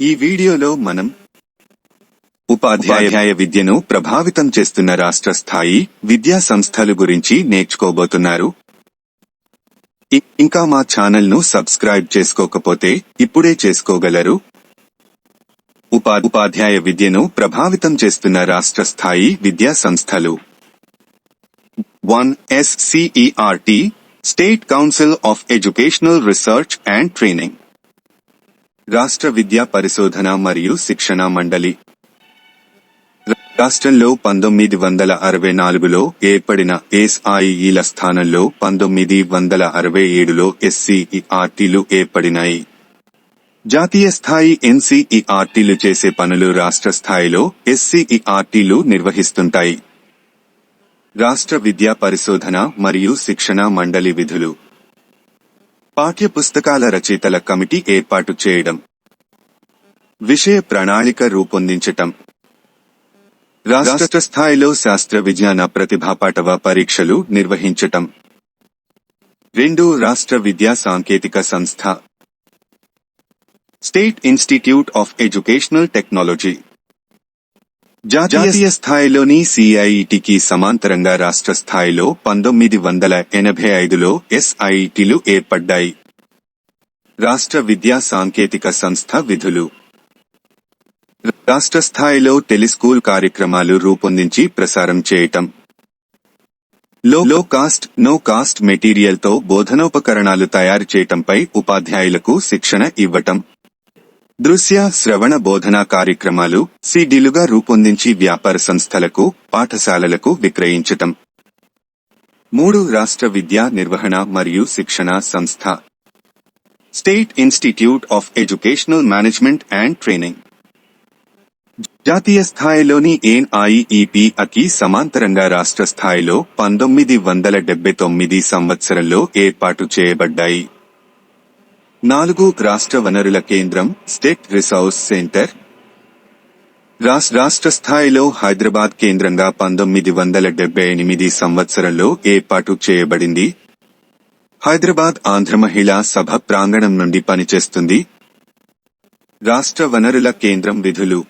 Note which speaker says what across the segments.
Speaker 1: ఈ వీడియోలో మనం ఉపాధ్యాయ విద్యను ప్రభావితం చేస్తున్న రాష్ట్ర స్థాయి విద్యా సంస్థలు గురించి నేర్చుకోబోతున్నారు. ఇంకా మా ఛానల్ను సబ్స్క్రైబ్ చేసుకోకపోతే ఇప్పుడే చేసుకోగలరు. ఉపా- ఉపాధ్యాయ విద్యను ప్రభావితం చేస్తున్న రాష్ట్ర స్థాయి విద్యా సంస్థలు. One SCERT state council of educational research and training. రాష్ట్ర విద్యా పరిశోధన మరియు శిక్షణ మండలి. రాష్ట్రంలో పంతొమ్మిది వందల అరవై నాలుగులో ఏర్పడిన ఎస్ఐఈల స్థానంలో పంతొమ్మిది వందల అరవై ఏడులో ఎస్సీఈఆర్టీలు ఏర్పడినాయి. జాతీయ స్థాయి ఎన్సీఈఆర్టీలు చేసే పనులు రాష్ట్ర స్థాయిలో ఎస్సీఈఆర్టీలు నిర్వహిస్తుంటాయి. రాష్ట్ర విద్యా పరిశోధన మరియు శిక్షణ మండలి విధులు. పాఠ్య పుస్తకాల రచయితల కమిటీ ఏర్పాటు చేయడం. విషయ ప్రణాళిక రూపొందించటం. రాష్ట్ర స్థాయిలో శాస్త్ర విజ్ఞాన ప్రతిభాపాటవ పరీక్షలు నిర్వహించటం. రెండు రాష్ట్ర విద్యా సాంకేతిక సంస్థ. State institute of educational technology. జాతీయ స్థాయిలోని సిఐటికి సమాంతరంగా రాష్ట్ర స్థాయిలో పంతొమ్మిది వందల ఎనభై ఐదులో ఎస్ఐటిలు ఏర్పడ్డాయి. రాష్ట్ర విద్యా సాంకేతిక సంస్థ విధులు. రాష్ట్ర స్థాయిలో టెలిస్కూల్ కార్యక్రమాలు రూపొందించి ప్రసారం చేయటం. Low low cost no cost మెటీరియల్తో బోధనోపకరణాలు తయారు చేయటంపై ఉపాధ్యాయులకు శిక్షణ ఇవ్వటం. దృశ్య శ్రవణ బోధనా కార్యక్రమాలు సిడిలుగా రూపొందించి వ్యాపార సంస్థలకు పాఠశాలలకు విక్రయించటం. మూడు రాష్ట్ర విద్యా నిర్వహణ మరియు శిక్షణ సంస్థ. State institute of educational management and training జాతీయ స్థాయిలోని ఎన్ఐఈపిఅకి సమాంతరంగా రాష్ట్ర స్థాయిలో పంతొమ్మిది వందల డెబ్బై తొమ్మిది సంవత్సరంలో ఏర్పాటు చేయబడ్డాయి. నాలుగు రాష్ట్ర వనరుల కేంద్రం స్టేట్ రిసోర్స్ సెంటర్. రాష్ట్ర స్థాయిలో హైదరాబాద్ కేంద్రంగా పంతొమ్మిది వందల డెబ్బై ఎనిమిది సంవత్సరంలో ఏర్పాటు చేయబడింది. హైదరాబాద్ ఆంధ్ర మహిళా సభ ప్రాంగణం నుండి పనిచేస్తుంది. రాష్ట్ర వనరుల కేంద్రం విధులు.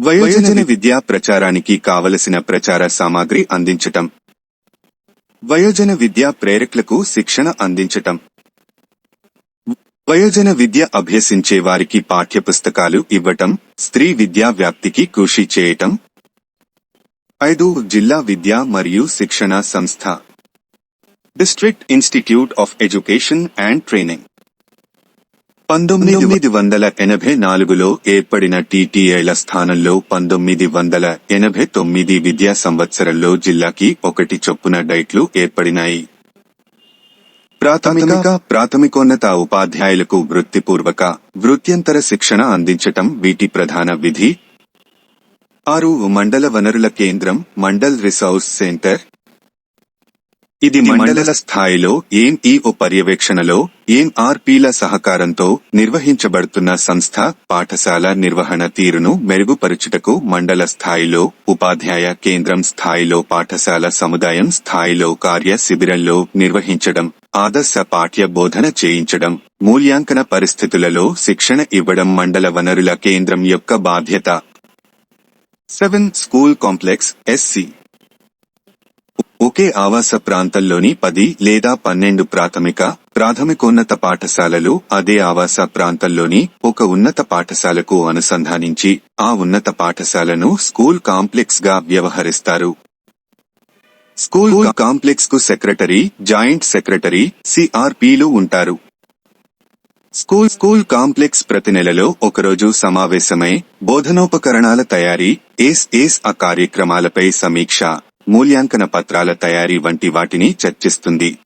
Speaker 1: వయోజన విద్యా ప్రచారానికి కావలసిన ప్రచార సామాగ్రి అందించటం. వయోజన విద్యా ప్రేరకులకు శిక్షణ అందించటం. వయోజన విద్య అభ్యసించే వారికి పాఠ్యపుస్తకాలు ఇవ్వటం స్త్రీ విద్యా వ్యాప్తికి కృషి చేయటం. ఐదు జిల్లా విద్యా మరియు శిక్షణ సంస్థ. District institute of education and training. పంతొమ్మిది వందల ఎనభై నాలుగులో ఏర్పడిన టీటీఐల స్థానంలో పంతొమ్మిది వందల ఎనభై తొమ్మిది విద్యా సంవత్సరంలో జిల్లాకి ఒకటి చొప్పున డైట్లు ఏర్పడినాయి. ప్రాథమిక ప్రాథమికోన్నత ఉపాధ్యాయులకు వృత్తిపూర్వక వృత్యంతర శిక్షణ అందించటం వీటి ప్రధాన విధి. ఆరు మండల వనరుల కేంద్రం మండల్ రిసోర్స్ సెంటర్. ఇది మండల స్థాయిలో ఎంఈఓ పర్యవేక్షణలో ఎంఆర్పీల సహకారంతో నిర్వహించబడుతున్న సంస్థ పాఠశాల నిర్వహణ తీరును మెరుగుపరుచుటకు మండల స్థాయిలో ఉపాధ్యాయ కేంద్రం స్థాయిలో పాఠశాల సముదాయం స్థాయిలో కార్య శిబిరంలో నిర్వహించడం ఆదర్శ పాఠ్య బోధన చేయించడం మూల్యాంకన పరిస్థితులలో శిక్షణ ఇవ్వడం మండల వనరుల కేంద్రం యొక్క బాధ్యత. Seven school complex SC. ఒకే ఆవాస ప్రాంతంలోని పది లేదా పన్నెండు ప్రాథమిక ప్రాథమికోన్నత పాఠశాలలు అదే ఆవాస ప్రాంతంలోని ఒక ఉన్నత పాఠశాలకు అనుసంధానించి ఆ ఉన్నత పాఠశాలను స్కూల్ కాంప్లెక్స్గా వ్యవహరిస్తారు. స్కూల్ కాంప్లెక్స్కు సెక్రటరీ జాయింట్ సెక్రటరీ సిఆర్పిలు ఉంటారు. స్కూల్ స్కూల్ కాంప్లెక్స్ ప్రతి నెలలో ఒకరోజు సమావేశమై బోధనోపకరణాల తయారీ ఏస్ ఏస్ ఆ కార్యక్రమాలపై సమీక్ష మూల్యాంకన పత్రాల తయారీ వంటి వాటిని చర్చిస్తుంది.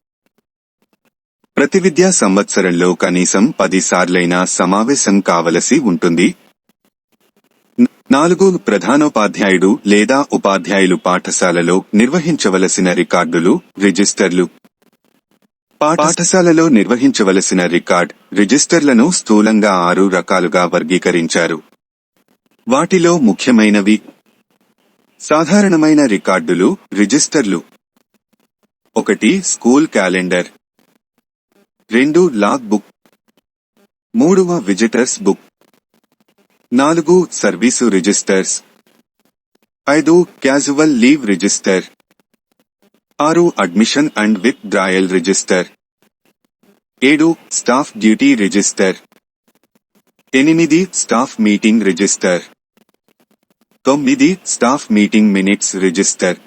Speaker 1: ప్రతి విద్యా సంవత్సరంలో కనీసం పదిసార్లైనా సమావేశం కావలసి ఉంటుంది. నాలుగు ప్రధానోపాధ్యాయుడు లేదా ఉపాధ్యాయులు పాఠశాలలో నిర్వహించవలసిన రికార్డులు రిజిస్టర్లు. పాఠశాలలో నిర్వహించవలసిన రికార్డ్ రిజిస్టర్లను స్థూలంగా ఆరు రకాలుగా వర్గీకరించారు. వాటిలో ముఖ్యమైనవి సాధారణమైన రికార్డులు రిజిస్టర్లు. ఒకటి స్కూల్ క్యాలెండర్. రెండు లాగ్ బుక్. మూడవ విజిటర్స్ బుక్. నాలుగు సర్వీసు రిజిస్టర్స్. ఐదు క్యాజువల్ లీవ్ రిజిస్టర్. ఆరు admission and withdrawal register. ఏడు స్టాఫ్ డ్యూటీ రిజిస్టర్. ఎనిమిది స్టాఫ్ మీటింగ్ రిజిస్టర్. తొమ్మిది స్టాఫ్ మీటింగ్ మినిట్స్ రిజిస్టర్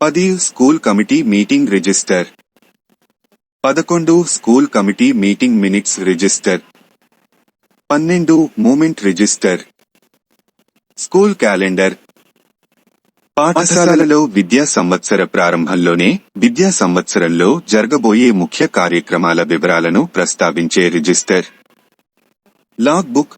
Speaker 1: పది స్కూల్ కమిటీ మీటింగ్ రిజిస్టర్ పదకొండు school committee meeting minutes register పన్నెండు movement register school calendar పాఠశాలలలో విద్యా సంవత్సర ప్రారంభంలోనే విద్యా సంవత్సరంలో జరగబోయే ముఖ్య కార్యక్రమాల వివరాలను ప్రస్తావించే రిజిస్టర్ లాగ్ బుక్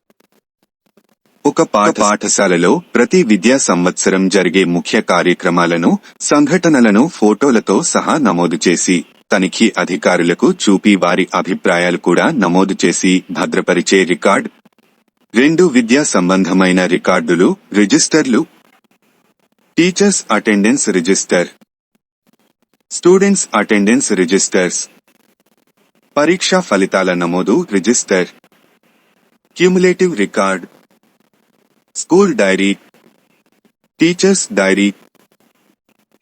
Speaker 1: ఒక పాఠ పాఠశాలలో ప్రతి విద్యా సంవత్సరం జరిగే ముఖ్య కార్యక్రమాలను సంఘటనలను ఫోటోలతో సహా నమోదు చేసి తనిఖీ అధికారులకు చూపి వారి అభిప్రాయాలు కూడా నమోదు చేసి భద్రపరిచే రికార్డ్. రెండు విద్యా సంబంధమైన రికార్డులు రిజిస్టర్లు. Teachers attendance register. Students attendance registers. పరీక్షా ఫలితాల నమోదు register. Cumulative record. School diary teachers diary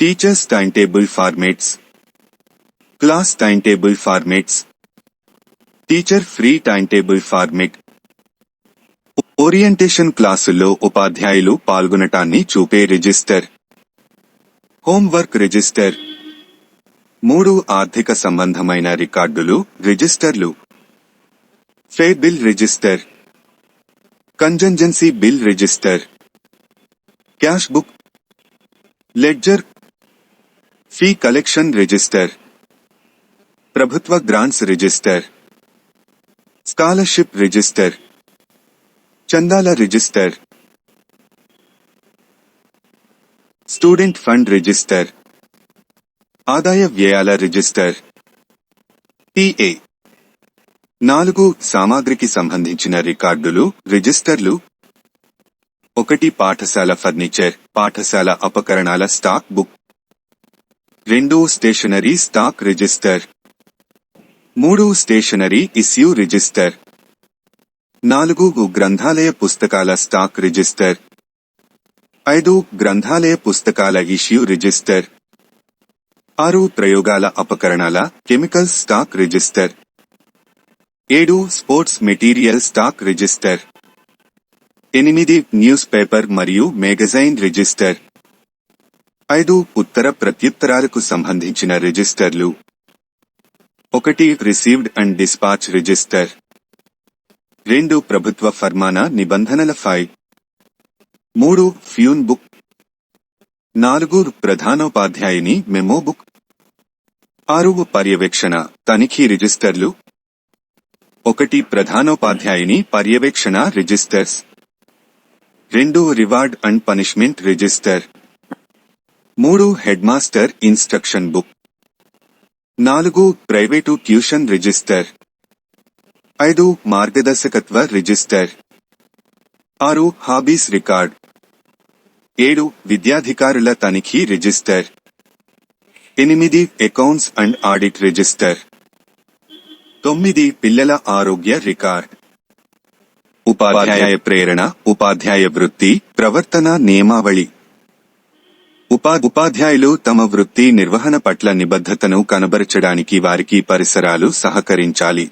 Speaker 1: teachers time table formats class time table formats teacher free time table format. Orientation క్లాసుల్లో ఉపాధ్యాయులు పాల్గొనటాన్ని చూపే రిజిస్టర్. Homework register. మూడు ఆర్థిక సంబంధమైన రికార్డులు రిజిస్టర్లు. Pay bill register. Contingency bill register cash book ledger fee collection register ప్రభుత్వ grants register scholarship register చందాల రిజిస్టర్ స్టూడెంట్ ఫండ్ రిజిస్టర్ ఆదాయ వ్యయాల రిజిస్టర్ టిఏ నాలుగు సామాగ్రికి సంబంధించిన రికార్డులు రిజిస్టర్లు. ఒకటి పాఠశాల ఫర్నిచర్ పాఠశాల అపకరణాల స్టాక్ బుక్. రెండు స్టేషనరీ స్టాక్ రిజిస్టర్. మూడు స్టేషనరీ ఇష్యూ రిజిస్టర్. నాలుగు గ్రంథాలయ పుస్తకాల స్టాక్ రిజిస్టర్. ఐదు గ్రంథాలయ పుస్తకాల ఇష్యూ రిజిస్టర్. ఆరు ప్రయోగాల ఉపకరణాల కెమికల్ స్టాక్ రిజిస్టర్. ఏడు స్పోర్ట్స్ మెటీరియల్ స్టాక్ రిజిస్టర్. ఎనిమిది న్యూస్ పేపర్ మరియు మ్యాగజైన్ రిజిస్టర్. ఐదు ఉత్తర ప్రత్యుత్తరాలకు సంబంధించిన రిజిస్టర్లు. ఒకటి రిసీవ్డ్ అండ్ డిస్పాచ్ రిజిస్టర్. రెండు ప్రభుత్వ ఫర్మానా నిబంధనల ఫైల్. మూడు ఫ్యూన్ బుక్. నాలుగు ప్రధానోపాధ్యాయుని మెమో బుక్. ఆరు పర్యవేక్షణ తనిఖీ రిజిస్టర్లు. ఒకటి ప్రధానోపాధ్యాయుని పర్యవేక్షణ రిజిస్టర్స్. రెండు రివార్డ్ అండ్ పనిష్మెంట్ రిజిస్టర్. మూడు హెడ్ మాస్టర్ ఇన్స్ట్రక్షన్ బుక్. నాలుగు ప్రైవేటు ట్యూషన్ రిజిస్టర్. ఐదు మార్గదర్శకత్వ రిజిస్టర్. ఆరు హాబీస్ రికార్డ్. ఏడు విద్యాధికారుల తనిఖీ రిజిస్టర్. ఎనిమిది అకౌంట్స్ అండ్ ఆడిట్ రిజిస్టర్. తొమ్మిది పిల్లల ఆరోగ్య రికార్డ్ ఉపాధ్యాయ ప్రేరణ ఉపాధ్యాయ వృత్తి ప్రవర్తన నియమావళి. ఉపా ఉపాధ్యాయులు తమ వృత్తి నిర్వహణ పట్ల నిబద్ధతను కనబరచడానికి వారికి పరిసరాలు సహకరించాలి.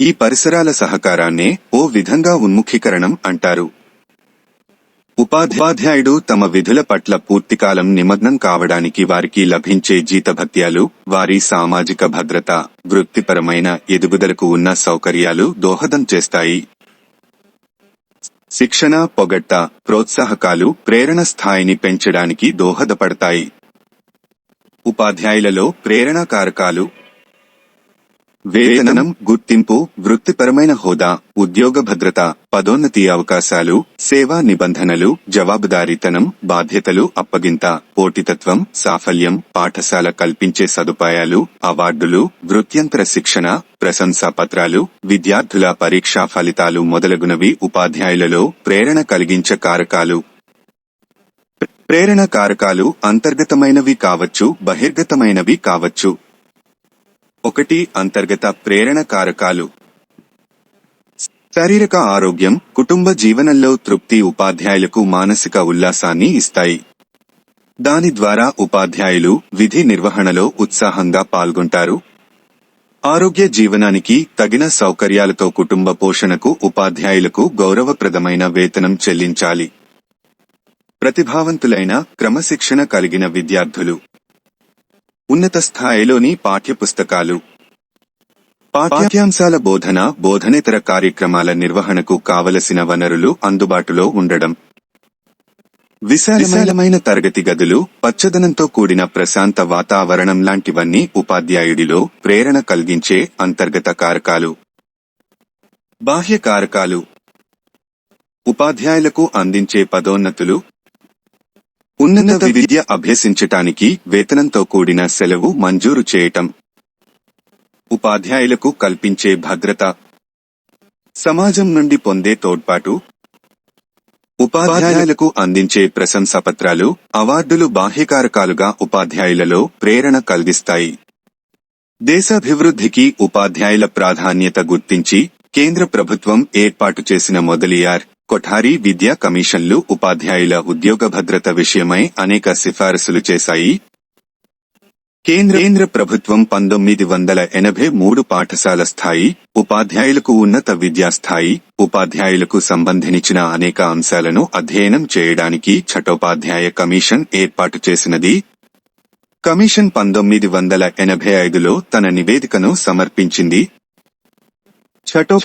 Speaker 1: ఈ పరిసరాల సహకారాన్నే ఓ విధంగా ఉన్ముఖీకరణం అంటారు. ఉపాధ్యాయుడు తమ విధుల పట్ల పూర్తికాలం నిమగ్నం కావడానికి వారికి లభించే జీతభత్యాలు వారి సామాజిక భద్రత వృత్తిపరమైన ఎదుగుదలకు ఉన్న సౌకర్యాలు దోహదం చేస్తాయి. శిక్షణ పొగట్ట ప్రోత్సాహకాలు ప్రేరణ స్థాయిని పెంచడానికి దోహదపడతాయి. ఉపాధ్యాయులలో ప్రేరణ కారకాలు వేతనం గుర్తింపు వృత్తిపరమైన హోదా ఉద్యోగ భద్రత పదోన్నతి అవకాశాలు సేవా నిబంధనలు జవాబుదారీతనం బాధ్యతలు అప్పగింత పోటీతత్వం సాఫల్యం పాఠశాల కల్పించే సదుపాయాలు అవార్డులు వృత్యంతర శిక్షణ ప్రశంసా పత్రాలు విద్యార్థుల పరీక్షా ఫలితాలు మొదలగునవి ఉపాధ్యాయులలో ప్రేరణ కలిగించే కారకాలు. ప్రేరణ కారకాలు అంతర్గతమైనవి కావచ్చు బహిర్గతమైనవి కావచ్చు. ఒకటి అంతర్గత ప్రేరణ కారకాలు. శారీరక ఆరోగ్యం కుటుంబ జీవనంలో తృప్తి ఉపాధ్యాయులకు మానసిక ఉల్లాసాన్ని ఇస్తాయి. దాని ద్వారా ఉపాధ్యాయులు విధి నిర్వహణలో ఉత్సాహంగా పాల్గొంటారు. ఆరోగ్య జీవనానికి తగిన సౌకర్యాలతో కుటుంబ పోషణకు ఉపాధ్యాయులకు గౌరవప్రదమైన వేతనం చెల్లించాలి. ప్రతిభావంతులైన క్రమశిక్షణ కలిగిన విద్యార్థులు. ఉన్నత స్థాయిలోని పాఠ్యపుస్తకాలు. పాఠ్యాంశాల బోధన బోధనేతర కార్యక్రమాల నిర్వహణకు కావలసిన వనరులు అందుబాటులో ఉండడం. విశాలమైన తరగతి గదులు పచ్చదనంతో కూడిన ప్రశాంత వాతావరణం లాంటివన్నీ ఉపాధ్యాయుడిలో ప్రేరణ కలిగించే అంతర్గత కారకాలు. బాహ్య కారకాలు. ఉపాధ్యాయులకు అందించే పదోన్నతులు ఉన్నత విద్య అభ్యసించటానికి వేతనంతో కూడిన సెలవు మంజూరు చేయటం. ఉపాధ్యాయులకు కల్పించే భద్రత. సమాజం నుండి పొందే తోడ్పాటు. ఉపాధ్యాయులకు అందించే ప్రశంసాపత్రాలు అవార్డులు బాహ్యకారకాలుగా ఉపాధ్యాయులలో ప్రేరణ కలిగిస్తాయి. దేశాభివృద్ధికి ఉపాధ్యాయుల ప్రాధాన్యత గుర్తించి కేంద్ర ప్రభుత్వం ఏర్పాటు చేసిన మొదలియార్ కొఠారి విద్యా కమిషన్లు ఉపాధ్యాయుల ఉద్యోగ భద్రత విషయమై అనేక సిఫారసులు చేశాయి. కేంద్ర ప్రభుత్వం పంతొమ్మిది వందల ఎనభై మూడు పాఠశాల స్థాయి ఉపాధ్యాయులకు ఉన్నత విద్యా స్థాయి ఉపాధ్యాయులకు సంబంధించిన అనేక అంశాలను అధ్యయనం చేయడానికి చటోపాధ్యాయ కమిషన్ ఏర్పాటు చేసినది. కమిషన్ పంతొమ్మిది వందల ఎనభై ఐదులో తన నివేదికను సమర్పించింది.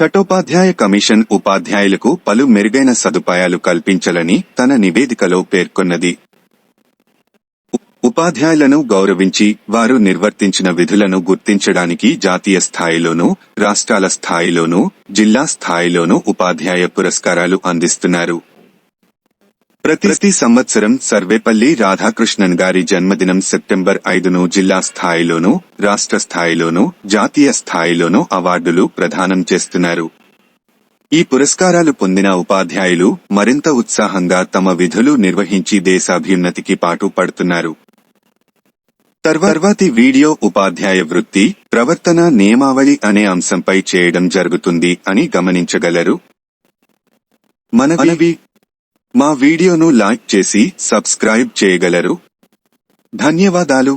Speaker 1: చటోపాధ్యాయ కమిషన్ ఉపాధ్యాయులకు పలు మెరుగైన సదుపాయాలు కల్పించాలని తన నివేదికలో పేర్కొన్నది. ఉపాధ్యాయులను గౌరవించి వారు నిర్వర్తించిన విధులను గుర్తించడానికి జాతీయ స్థాయిలోనూ రాష్ట్రాల స్థాయిలోనూ జిల్లా స్థాయిలోనూ ఉపాధ్యాయ పురస్కారాలు అందిస్తున్నారు. ప్రతి సంవత్సరం సర్వేపల్లి రాధాకృష్ణన్ గారి జన్మదినం సెప్టెంబర్ ఐదును జిల్లా స్థాయిలోనూ రాష్ట్ర స్థాయిలోనూ జాతీయ స్థాయిలోనూ అవార్డులు ప్రదానం చేస్తున్నారు. ఈ పురస్కారాలు పొందిన ఉపాధ్యాయులు మరింత ఉత్సాహంగా తమ విధులు నిర్వహించి దేశాభ్యున్నతికి పాటు పడుతున్నారు. తర్వాతి వీడియో ఉపాధ్యాయ వృత్తి ప్రవర్తన నియమావళి అనే అంశంపై చేయడం జరుగుతుంది అని గమనించగలరు. మనవి మా వీడియోను లైక్ చేసి సబ్స్క్రైబ్ చేయగలరు. ధన్యవాదాలు.